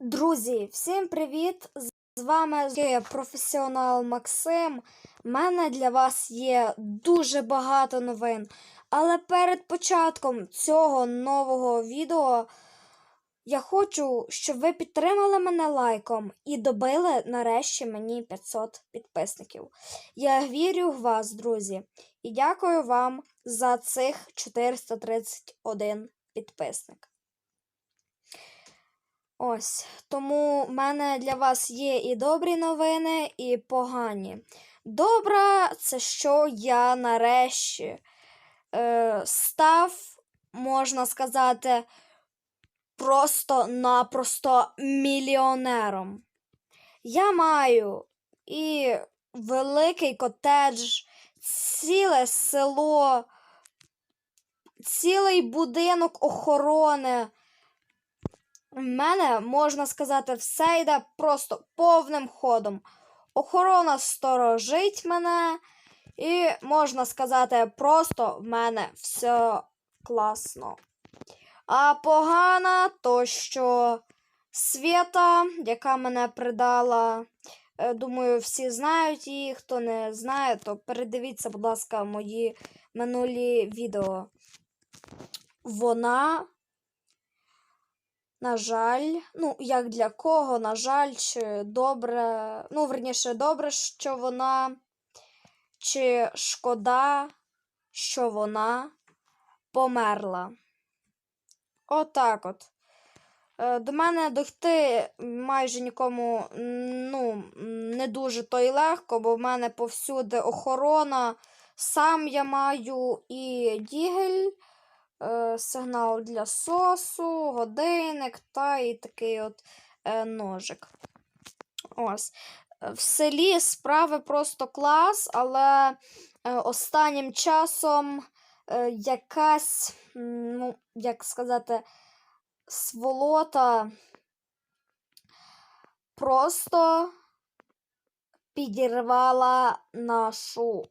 Друзі, всім привіт! З вами професіонал Максим. У мене для вас є дуже багато новин. Але перед початком цього нового відео я хочу, щоб ви підтримали мене лайком і добили нарешті мені 500 підписників. Я вірю в вас, друзі, і дякую вам за цих 431 підписник. Ось, тому в мене для вас є і добрі новини, і погані. Добра, це що я нарешті е, став, можна сказати, просто-напросто мільйонером. Я маю і великий котедж, ціле село, цілий будинок охорони. У мене, можна сказати, все йде просто повним ходом. Охорона сторожить мене, і можна сказати, просто в мене все класно. А погана то, що Свята, яка мене придала, е, думаю, всі знають її. Хто не знає, то передивіться, будь ласка, мої минулі відео. Вона на жаль, ну, як для кого, на жаль, чи добре, ну, верніше, добре, що вона, чи шкода, що вона померла. Отак от. Е, До мене дойти майже нікому ну, не дуже то й легко, бо в мене повсюди охорона. Сам я маю і дігель е, сигнал для сосу, годинник та і такий от е, ножик. Ось. В селі справи просто клас, але останнім часом е, якась, ну, як сказати, сволота просто підірвала нашу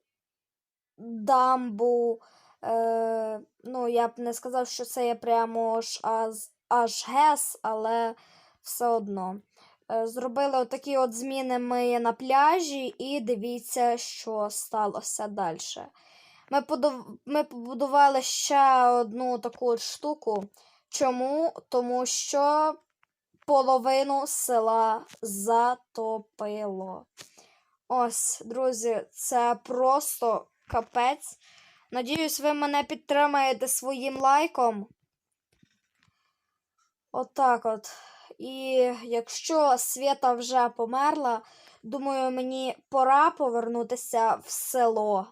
дамбу. Е, ну, я б не сказав, що це є прямо аж, аж, гес, але все одно. Е, зробили отакі от зміни ми на пляжі, і дивіться, що сталося далі. Ми, подов... ми побудували ще одну таку от штуку. Чому? Тому що половину села затопило. Ось, друзі, це просто капець. Надіюсь, ви мене підтримаєте своїм лайком. Отак от. І якщо Свята вже померла, думаю, мені пора повернутися в село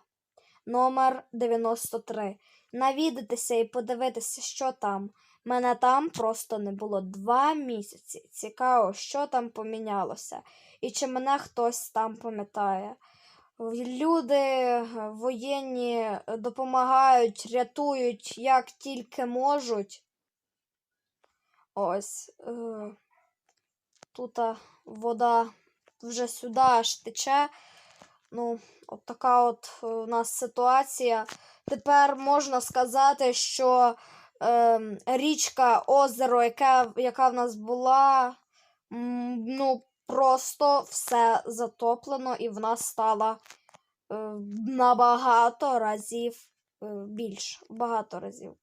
номер 93. Навідатися і подивитися, що там. Мене там просто не було два місяці. Цікаво, що там помінялося, і чи мене хтось там пам'ятає. Люди воєнні допомагають, рятують як тільки можуть. Ось е, тут вода вже сюди аж тече. Ну, от така от у нас ситуація. Тепер можна сказати, що е, річка, озеро, яка, яка в нас була, ну, просто все затоплено, і в нас стало е, набагато разів е, більше. Багато разів.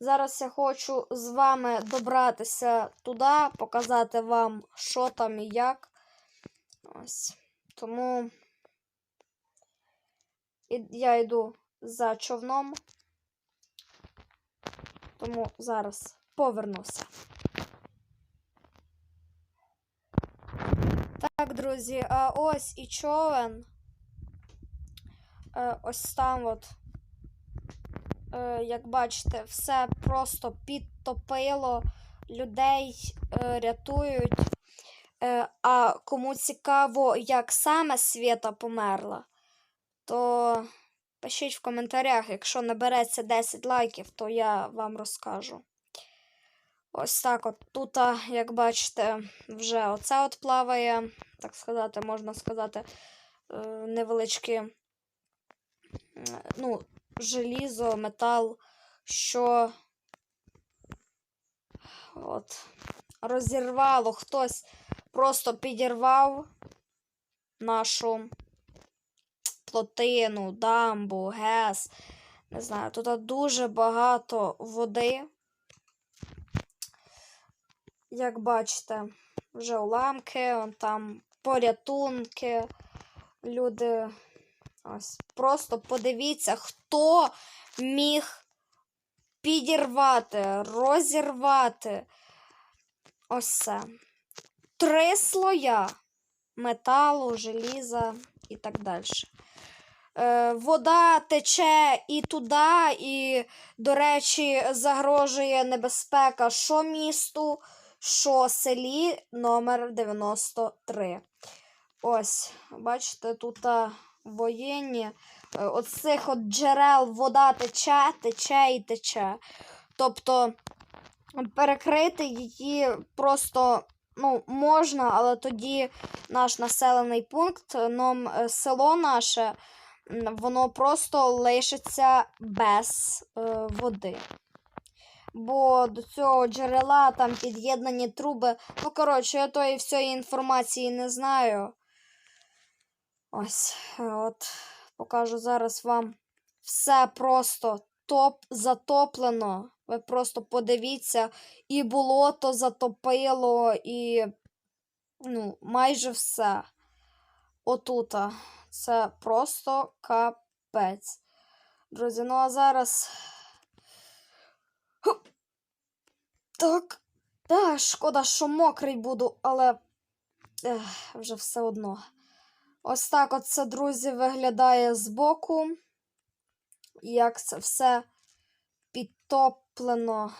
Зараз я хочу з вами добратися туди, показати вам, що там і як. Ось. Тому я йду за човном. Тому зараз повернуся. Так, друзі, а ось і човен. Е, Ось там от. Е, Як бачите, все просто підтопило, людей е, рятують. Е, А кому цікаво, як саме Свята померла, то пишіть в коментарях, якщо набереться 10 лайків, то я вам розкажу. Ось так от тут, як бачите, вже оце от плаває, так сказати, можна сказати, е, невеличкі, м, ну, желізо, метал, що от розірвало, хтось просто підірвав нашу плотину, дамбу, ГЕС. Не знаю, тут дуже багато води. Як бачите, вже уламки, он там порятунки. Люди. Ось. Просто подивіться, хто міг підірвати, розірвати. Ось це. Три слоя металу, желіза і так далі. Е, вода тече і туди, і, до речі, загрожує небезпека що місту, що селі номер 93. Ось, бачите, тут воєнні. Е, От цих от джерел вода тече, тече і тече. Тобто перекрити її просто ну, можна, але тоді наш населений пункт, ном, е, село наше, воно просто лишиться без е, води. Бо до цього джерела там під'єднані труби. Ну, коротше, я тої всієї інформації не знаю. Ось, е, от, покажу зараз вам. Все просто топ затоплено. Ви просто подивіться, і болото затопило, і ну, майже все. Отута. Це просто капець. Друзі, ну а зараз. Так. Да, шкода, що мокрий буду, але ех, вже все одно. Ось так от друзі, виглядає збоку. Як це все підтоплено.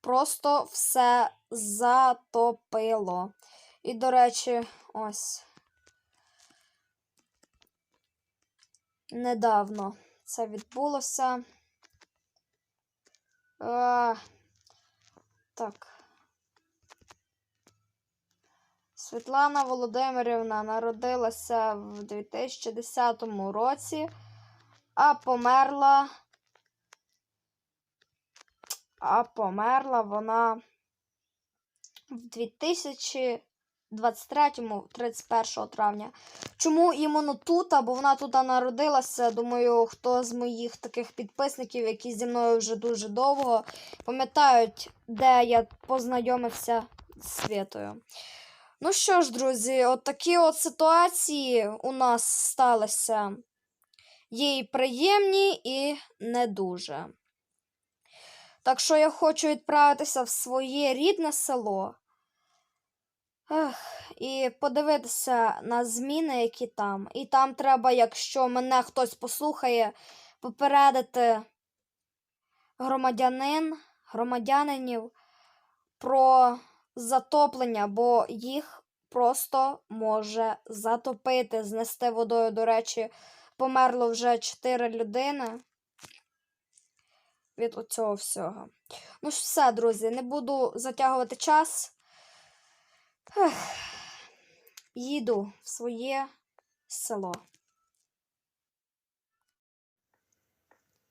Просто все затопило. І, до речі, ось. Недавно це відбулося. А, так. Світлана Володимирівна народилася в 2010 році, а померла. А померла вона в 2023, 31 травня. Чому іменно тут? Бо вона тут народилася. Думаю, хто з моїх таких підписників, які зі мною вже дуже довго, пам'ятають, де я познайомився з Світою. Ну що ж, друзі, от такі от ситуації у нас сталися. Є і приємні, і не дуже. Так що я хочу відправитися в своє рідне село. Ех, і подивитися на зміни, які там. І там треба, якщо мене хтось послухає, попередити громадянин, громадянинів про затоплення, бо їх просто може затопити, знести водою. До речі, померло вже 4 людини від оцього всього. Ну все, друзі, не буду затягувати час. Ех, їду в своє село.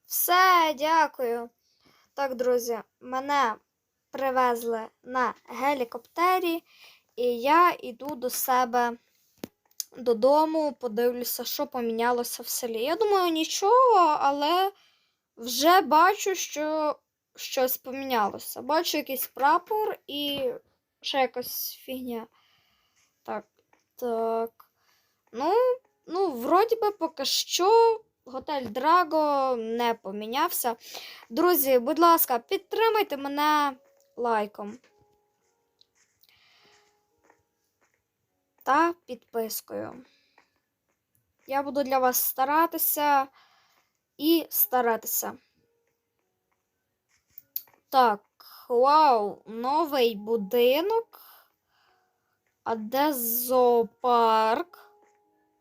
Все, дякую. Так, друзі, мене привезли на гелікоптері, і я йду до себе додому, подивлюся, що помінялося в селі. Я думаю, нічого, але вже бачу, що щось помінялося. Бачу якийсь прапор і ще якась фігня. Так, так. Ну, ну, вроді би, поки що готель Драго не помінявся. Друзі, будь ласка, підтримайте мене лайком. Та підпискою. Я буду для вас старатися і старатися. Так, вау, новий будинок. А де зоопарк?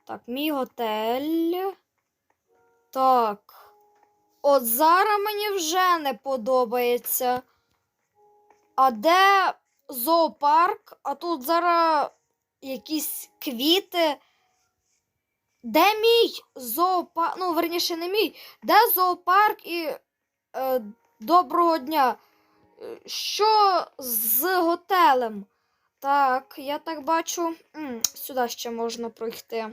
Так, мій готель. Так. От зараз мені вже не подобається. А де зоопарк? А тут зараз якісь квіти. Де мій зоопарк? Ну, верніше, не мій. Де зоопарк і е, доброго дня? Е, Що з готелем? Так, я так бачу. М, сюди ще можна пройти.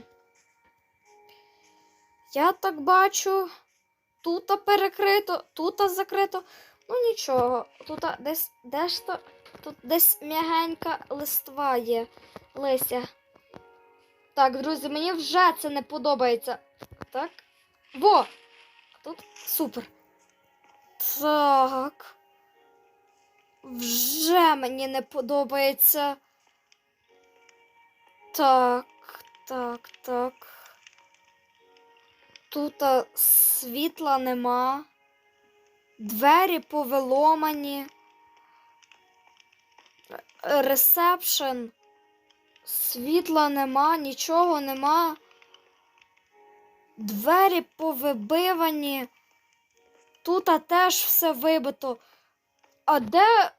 Я так бачу. Тут перекрито, тут закрито. Ну нічого, тут десь де ж то? Тут десь м'ягенька листва є. Лися. Так, друзі, мені вже це не подобається. Так. Во! Тут супер. Так. Вже мені не подобається. Так, так, так. Тут світла нема. Двері повиломані. Ресепшн. Світла нема, нічого нема. Двері повибивані. Тут теж все вибито. А де?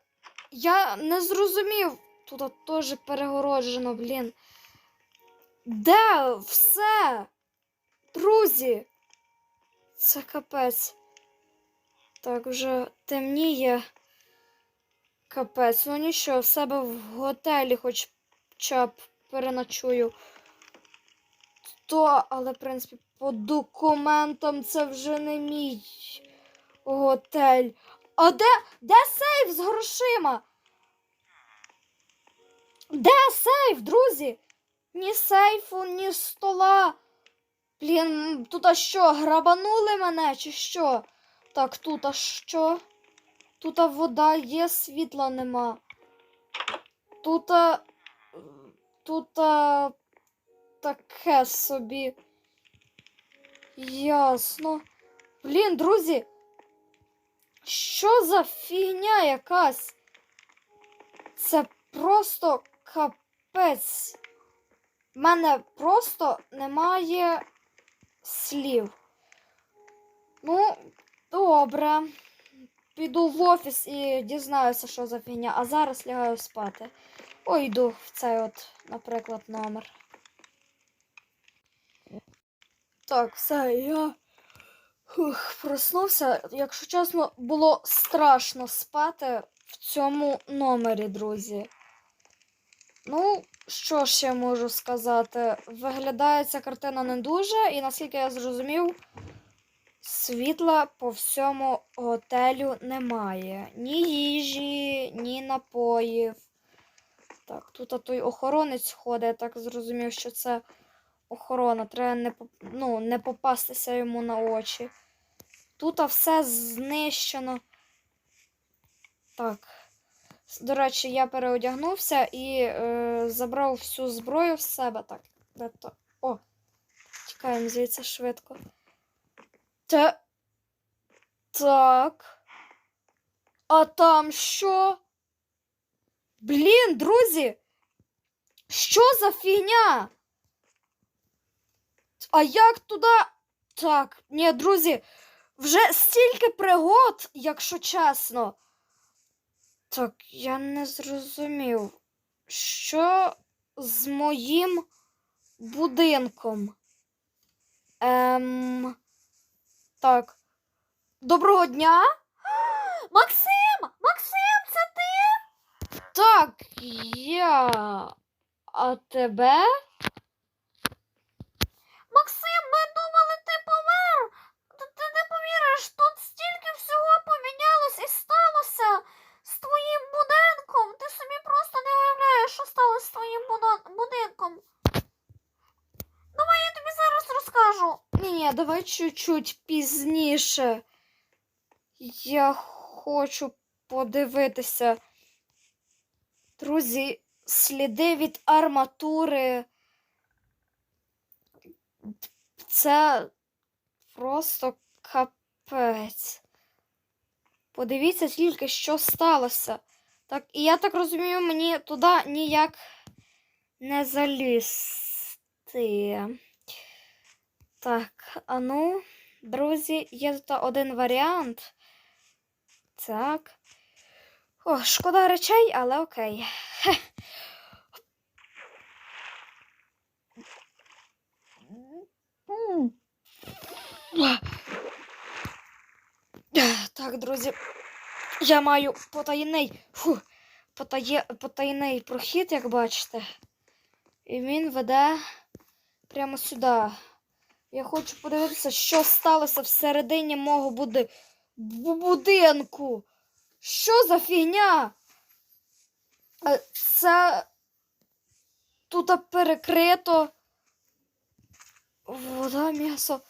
Я не зрозумів. Тут теж перегороджено, блін. Де все? Друзі, це капець. Так, вже темніє. Капець. Ну нічого, в себе в готелі хоча б переночую. То, але, в принципі, по документам це вже не мій готель. А де, де сейф з грошима? Де сейф, друзі? Ні сейфу, ні стола. Блін, тут а що, грабанули мене чи що? Так, тут а що? Тут а вода є, світла нема. Тут а... Тут а... таке собі. Ясно. Блін, друзі. Що за фігня якась? Це просто капець. В мене просто немає слів. Ну, добре. Піду в офіс і дізнаюся, що за фігня, а зараз лягаю спати. Ой, йду в цей от, наприклад, номер. Так, все, я Фух, проснувся. Якщо чесно, було страшно спати в цьому номері, друзі. Ну, що ж я можу сказати? Виглядає ця картина не дуже, і наскільки я зрозумів, світла по всьому готелю немає. Ні їжі, ні напоїв. Так, тут а той охоронець ходить, я так зрозумів, що це охорона. Треба не, ну, не попастися йому на очі. Тут а все знищено. Так. До речі, я переодягнувся і е, забрав всю зброю в себе. Так, де то. О! Тікаємо звідси швидко. Та. Так. А там що? Блін, друзі! Що за фігня? А як туди? Так, ні, друзі, вже стільки пригод, якщо чесно. Так, я не зрозумів, що з моїм будинком. Ем. Так. Доброго дня. Максим! Максим? Так, я. А тебе? Максим, ми думали, ти помер. Ти, не повіриш, тут стільки всього помінялось і сталося з твоїм будинком. Ти собі просто не уявляєш, що сталося з твоїм будинком. Давай я тобі зараз розкажу. Ні, давай чуть-чуть пізніше. Я хочу подивитися. Друзі, сліди від арматури. Це просто капець. Подивіться тільки, що сталося. Так, і я так розумію, мені туди ніяк не залізти. Так, а ну, друзі, є тут один варіант. Так. О, шкода речей, але окей. Так, друзі, я маю потайний, фу, потає, потайний прохід, як бачите. І він веде прямо сюди. Я хочу подивитися, що сталося всередині мого буди... бу- будинку. Що за фігня? Це тут перекрито. Вода, м'ясо.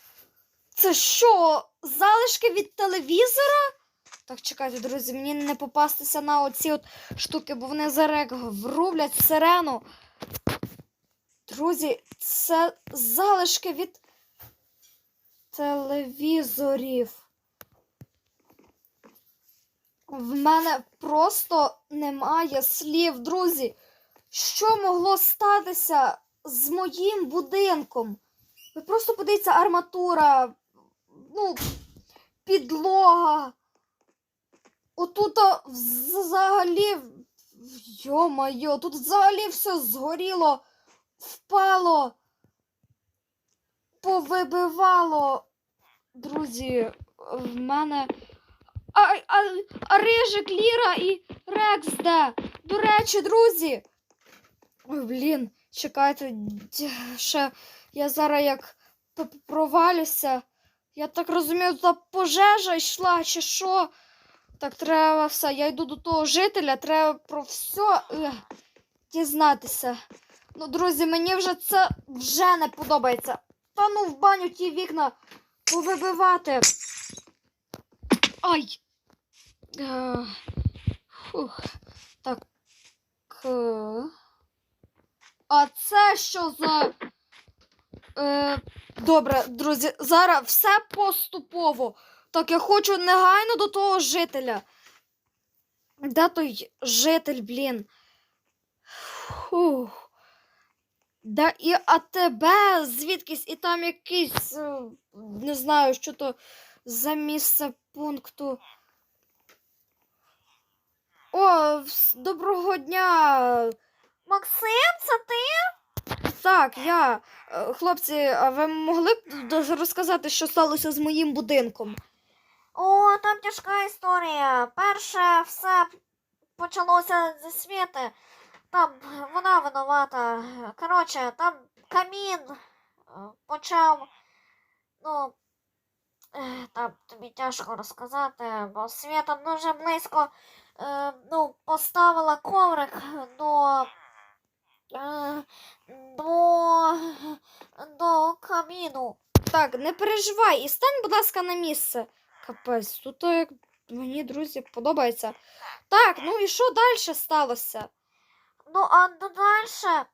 Це що? Залишки від телевізора? Так, чекайте, друзі, мені не попастися на оці от штуки, бо вони зараз як врублять сирену. Друзі, це залишки від телевізорів. В мене просто немає слів, друзі. Що могло статися з моїм будинком? Ви просто подивіться арматура, ну, підлога. Отут взагалі. Йо-майо, тут взагалі все згоріло, впало, повибивало. Друзі, в мене. А, а, а Рижик, Ліра і Рекс де? До речі, друзі. Ой, блін, чекайте, ще я зараз як провалюся. Я так розумію, тут пожежа йшла, чи що? Так треба все. Я йду до того жителя, треба про все е, дізнатися. Ну, друзі, мені вже це вже не подобається. Та ну в баню ті вікна повибивати. Ай. Е, фух. Так. е. А це що за. Е, добре, друзі, зараз все поступово. Так, я хочу негайно до того жителя. Де той житель, блін? Фух. Да і АТБ звідкись, і там якийсь, е, не знаю, що то за місце пункту. О, доброго дня. Максим, це ти? Так, я. Е, Хлопці, а ви могли б розказати, що сталося з моїм будинком? О, там тяжка історія. Перше все почалося зі світи. Там вона винувата. Коротше, там камін е, почав. Ну, е, там тобі тяжко розказати, бо світа дуже близько е, ну, поставила коврик до. е, До, до каміну. Так, не переживай і стань, будь ласка, на місце. Капець, тут як мені, друзі, подобається. Так, ну і що далі сталося? Ну, а далі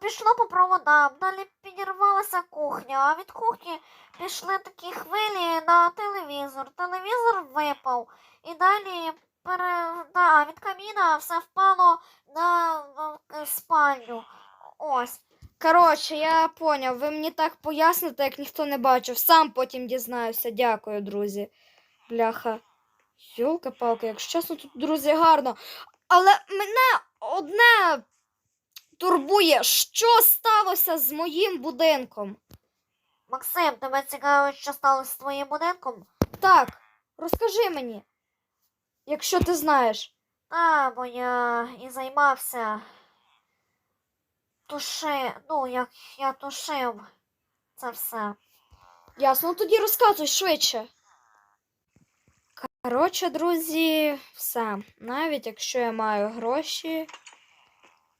пішло по проводам, далі підірвалася кухня, а від кухні пішли такі хвилі на телевізор. Телевізор випав. І далі пере... да, від каміна все впало на, спальню. Ось. Коротше, я поняв, ви мені так поясните, як ніхто не бачив. Сам потім дізнаюся. Дякую, друзі. Бляха. Йолка-палка, якщо чесно, тут, друзі, гарно. Але мене турбує, що сталося з моїм будинком. Максим, тебе цікавить, що сталося з твоїм будинком? Так, розкажи мені, якщо ти знаєш. Та, бо я і займався. Туши, ну, як я тушив це все. Ясно, ну тоді розказуй швидше. Коротше, друзі, все. Навіть якщо я маю гроші,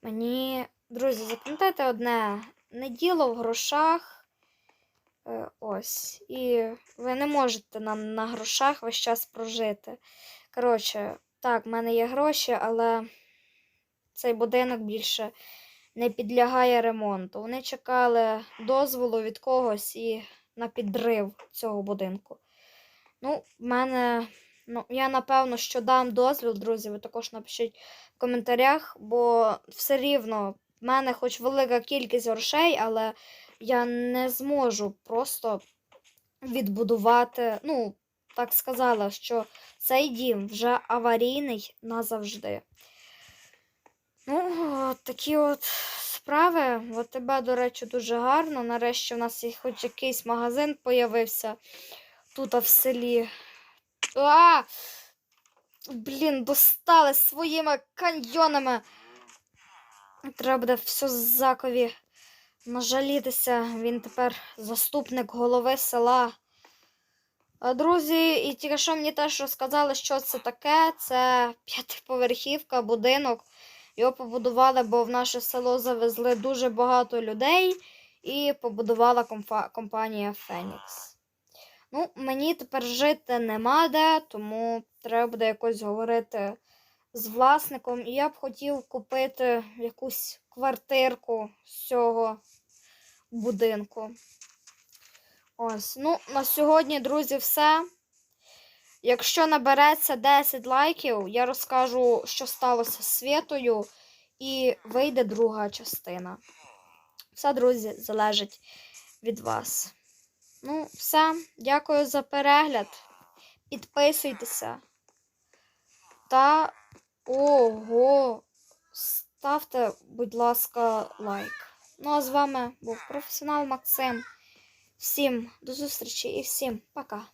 мені, друзі, запам'ятайте одне, не діло в грошах. Е, ось. І ви не можете на, на грошах весь час прожити. Коротше, так, в мене є гроші, але цей будинок більше не підлягає ремонту. Вони чекали дозволу від когось і на підрив цього будинку. Ну, в мене, ну, я напевно, що дам дозвіл, друзі. Ви також напишіть в коментарях, бо все рівно в мене хоч велика кількість грошей, але я не зможу просто відбудувати, ну, так сказала, що цей дім вже аварійний назавжди. Ну, от такі от справи. От тебе, до речі, дуже гарно. Нарешті в нас хоч якийсь магазин появився тут в селі. А! Блін, достали своїми каньйонами. Треба буде все закові нажалітися. Він тепер заступник голови села. Друзі, і тільки що мені теж розказали, що це таке. Це п'ятиповерхівка, будинок. Його побудували, бо в наше село завезли дуже багато людей і побудувала компанія Фенікс. Ну, мені тепер жити нема де, тому треба буде якось говорити з власником. І я б хотів купити якусь квартирку з цього будинку. Ось, ну, на сьогодні, друзі, все. Якщо набереться 10 лайків, я розкажу, що сталося з Світою, і вийде друга частина. Все, друзі, залежить від вас. Ну, все, дякую за перегляд. Підписуйтеся. Та ого, ставте, будь ласка, лайк. Ну а з вами був професіонал Максим. Всім до зустрічі і всім пока.